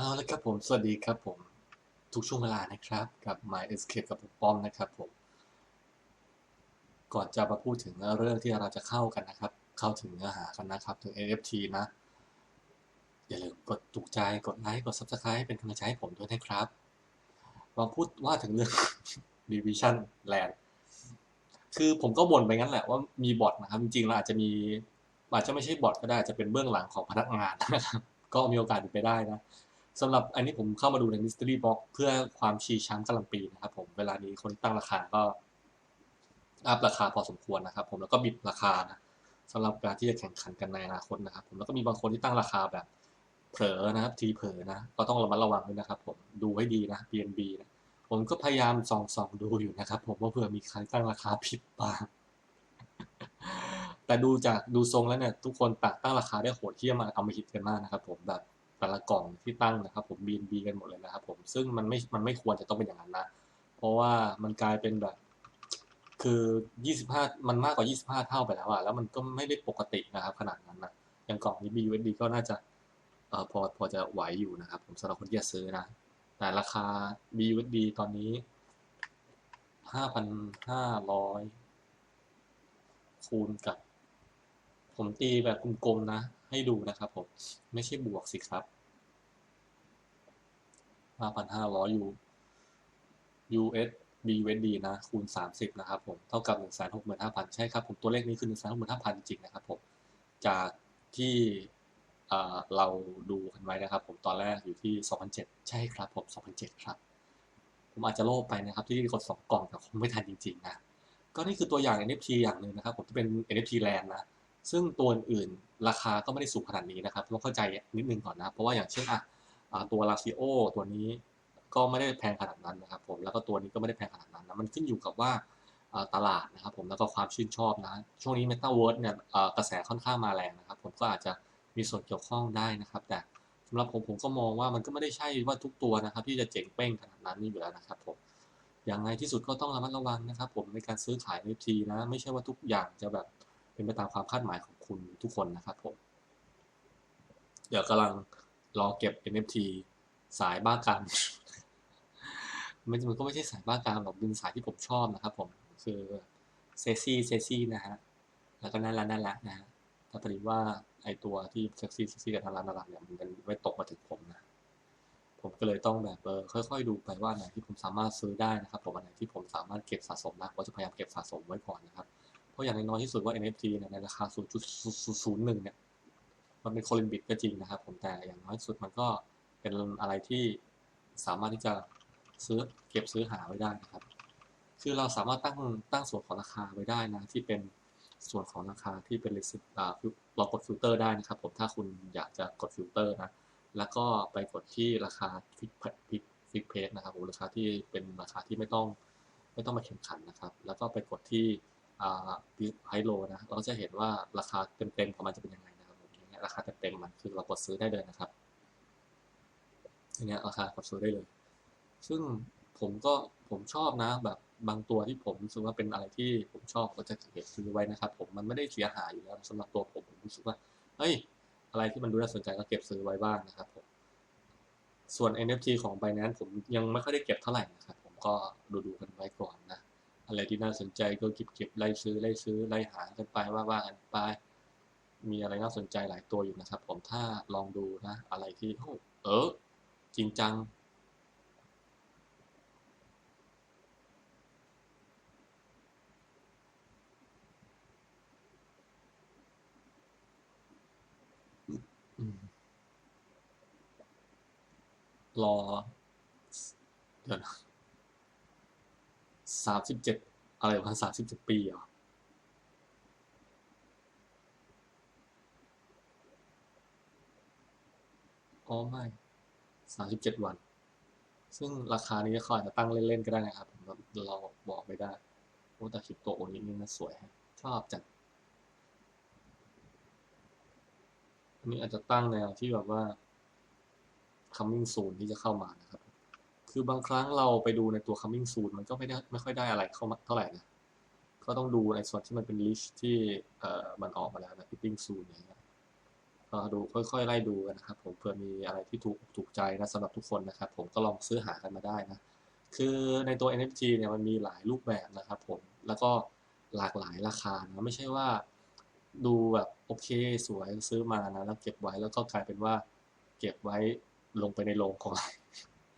เอาละครับผม สวัสดีครับผม ทุกช่วงเวลานะครับ กับ My Escape กับผมป้อมนะครับผม ก่อนจะมาพูดถึงเรื่องที่เราจะเข้ากันนะครับ เข้าถึงเนื้อหากันนะครับ ถึง NFT นะ อย่าลืมกดถูกใจ กดไลค์ กด Subscribe เป็นกำลังใจให้ผมด้วยนะครับมาพูดว่าถึงเรื่อง Division Land คือผมก็บ่นไปงั้นแหละว่ามีบอทนะครับจริงๆเราอาจจะมีอาจจะไม่ใช่บอทก็ได้อาจจะเป็นเบื้องหลังของพนักงานนะครับก็มีโอกาสเป็นไปได้นะ สำหรับอันนี้ผมเข้ามาดูใน Mystery Box เพื่อความชี้ช้ำกำลังปีนะครับผมเวลานี้คนตั้งราคาก็อัพราคาพอสมควรนะครับ ผมแล้วก็บิดราคานะสำหรับการที่จะแข่งขันกันในอนาคตนะครับ ผมแล้วก็มีบางคนที่ตั้งราคาแบบเผลอนะครับ ทีเผลอนะก็ต้องระมัดระวังด้วยนะครับ ผมดูให้ดีนะ BNB นะผมก็พยายามส่องส่องดูอยู่นะครับ ผมว่าเผื่อมีใครตั้งราคาผิดบ้างแต่ดูจากดูทรงแล้วเนี่ยทุกคนตักตั้งราคาได้โหดเที่ยมเอามาฮิตกันมากนะครับ ผมแบบ แต่ละกล่องที่ตั้งนะครับ ผม BNB กันหมดเลยนะครับ ผมซึ่งมันไม่มันไม่ควรจะต้องเป็นอย่างนั้นนะ เพราะว่ามันกลายเป็นแบบ คือ 25 มันมากกว่า 25 เท่าไปแล้วอะแล้วมันก็ไม่ได้ปกตินะครับ ขนาดนั้นนะอย่างกล่องนี้ BUSD ก็น่าจะเอ่อพอพอจะไหวอยู่นะครับ ผมสำหรับคนที่จะซื้อนะ แต่ราคา BUSD ตอนนี้ 5,500 คูณกับ ผมตีแบบกลมๆนะ ให้ดูนะครับผม ไม่ใช่บวกสิครับ 5,500 U US BUSD นะ คูณ 30 นะครับผม เท่ากับ 165,000 ใช่ครับผม ตัวเลขนี้คือ 165,000 จริงๆนะครับผม จากที่เอ่อเราดูกันไว้นะครับผม ตอนแรกอยู่ที่ 2,007 ใช่ครับผม 2,007 ครับ ผมอาจจะโลภไปนะครับ ที่กด 2 กล่องแต่คงไม่ทันจริง ๆ นะ ก็นี่คือตัวอย่าง NFT อย่างหนึ่งนะครับผมที่เป็น NFT Land นะ ซึ่งตัวอื่นราคาก็ไม่ได้สูงขนาดนี้นะครับต้องเข้าใจนิดนึงก่อนนะเพราะว่าอย่างเช่นอะตัวลาซิโอตัวนี้ก็ไม่ได้แพงขนาดนั้นนะครับผมแล้วก็ตัวนี้ก็ไม่ได้แพงขนาดนั้นนะมันขึ้นอยู่กับว่าตลาดนะครับผมแล้วก็ความชื่นชอบนะ ช่วงนี้ Meta w o r d เนี่ยกระแสค่อนข้างมาแรงนะครับ ผมก็อาจจะมีส่วนเกี่ยวข้องได้นะครับ แต่สำหรับผมผมก็มองว่ามันก็ไม่ได้ใช่ว่าทุกตัวนะครับ ที่จะเจ๋งเป้งขนาดนั้นนี่อยู่แล้วนะครับผมอย่างไรที่สุดก็ต้องระมัดระวังนะครับ ผมในการซื้อขาย NFT นะ ไม่ใช่ว่าทุกอย่างจะแบบ เป็นไปตามความคาดหมายของคุณทุกคนนะครับผม เดี๋ยวกำลังรอเก็บ NFT สายบ้ากามมันมันก็ไม่ใช่สายบ้ากามหรอกเป็นสายที่ผมชอบนะครับผม คือเซซี่เซซี่นะฮะ แล้วก็น่ารักน่ารักนะฮะแต่พอดีว่าไอตัวที่เซ็กซี่เซ็กซี่กับน่ารักน่ารักเนี่ยมันไม่ตกมาถึงผมนะ ผมก็เลยต้องแบบเออค่อย ๆ ดูไปว่าไหนที่ผมสามารถซื้อได้นะครับผมอันไหนที่ผมสามารถเก็บสะสมนะผมจะพยายามเก็บสะสมไว้ก่อนนะครับ ราะอย่างน้อยที่สุดว่า NFT เนี่ยในราคา 0.001 เนี่ย มันเป็นโคลินบิตก็จริงนะครับผมแต่อย่างน้อยสุดมันก็เป็นอะไรที่สามารถที่จะซื้อเก็บซื้อหาไว้ได้นะครับ คือเราสามารถตั้งตั้งส่วนของราคาไว้ได้นะ ที่เป็นส่วนของราคาที่เป็นเลสิอ่าเรากดฟิลเตอร์ได้นะครับ ผมถ้าคุณอยากจะกดฟิลเตอร์นะแล้วก็ไปกดที่ราคาฟิกฟิกฟิกเพจนะครับผมราคาที่เป็นราคาที่ไม่ต้องไม่ต้องมาแข่งขันนะครับ แล้วก็ไปกดที่ ไฮโลนะเราจะเห็นว่าราคาเต็มๆของมันจะเป็นยังไงนะครับผมอย่างเงี้ยราคาเต็มๆมันคือเรากดซื้อได้เลยนะครับอย่างเงี้ยราคากดซื้อได้เลย ซึ่งผมก็ผมชอบนะ แบบบางตัวที่ผมรู้สึกว่าเป็นอะไรที่ผมชอบก็จะเก็บซื้อไว้นะครับ ผมมันไม่ได้เสียหายอยู่แล้วสำหรับตัวผมผมรู้สึกว่าเฮ้ยอะไรที่มันดูน่าสนใจก็เก็บซื้อไว้บ้างนะครับผมส่วน NFT ของ Binance ผมยังไม่ค่อยได้เก็บเท่าไหร่นะครับ ผมก็ดูดูกันไว้ก่อนนะ อะไรที่น่าสนใจก็เก็บเก็บไล่ซื้อไล่ซื้อไล่หากันไปว่าว่ากันไป มีอะไรน่าสนใจหลายตัวอยู่นะครับ ผมถ้าลองดูนะ อะไรที่เออจริงจังรอเดี๋ยวนะ สามสิบเจ็ดอะไรวะมาณสามสิบเจ็ดปีเหรออ๋อไม่สามสิบเจ็ดวัน ซึ่งราคานี้เขาอาจจะตั้งเล่น ๆ ก็ได้นะครับผมเราบอกไม่ได้โอ้แต่คริปโตโอนี้นี่น่าสวยฮะชอบจังอันนี้อาจจะตั้งแนวที่แบบว่า coming soon ที่จะเข้ามานะครับ คือบางครั้งเราไปดูในตัว coming soon มันก็ไม่ได้ไม่ค่อยได้อะไรเข้ามาเท่าไหร่นะ ก็ต้องดูในส่วนที่มันเป็น list ที่เอ่อมันออกมาแล้วนะ hitting soon อย่างเงี้ยก็ดูค่อยๆ ไล่ดูกันนะครับผมเผื่อมีอะไรที่ถูกถูกใจนะสำหรับทุกคนนะครับผมก็ลองซื้อหากันมาได้นะ คือในตัว NFT เนี่ยมันมีหลายรูปแบบนะครับผมแล้วก็หลากหลายราคานะไม่ใช่ว่าดูแบบโอเคสวยซื้อมานะแล้วเก็บไว้แล้วก็กลายเป็นว่าเก็บไว้ลงไปในโรงของ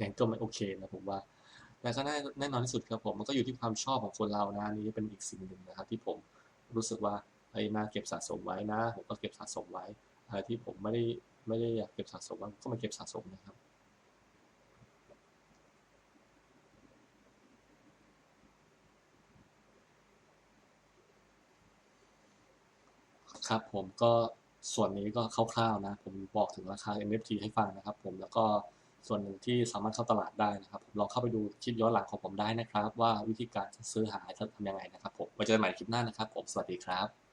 อย่างก็ไม่โอเคนะผมว่าแล้วก็แน่แน่นอนที่สุดครับผมมันก็อยู่ที่ความชอบของคนเรานะนนี้เป็นอีกสิ่งหนึ่งนะครับ ที่ผมรู้สึกว่าไอ้นาเก็บสะสมไว้นะผมก็เก็บสะสมไว้อะไรที่ผมไม่ได้ไม่ได้อยากเก็บสะสมก็มาเก็บสะสมนะครับครับผมก็ส่วนนี้ก็คร่าวๆนะ ผมบอกถึงราคา NFT ให้ฟังนะครับผมแล้วก็ ส่วนหนึ่งที่สามารถเข้าตลาดได้นะครับลองเข้าไปดูคลิปย้อนหลังของผมได้นะครับ ว่าวิธีการซื้อหาจะทำยังไงนะครับผมไว้เจอกันใหม่คลิปหน้านะครับผมสวัสดีครับ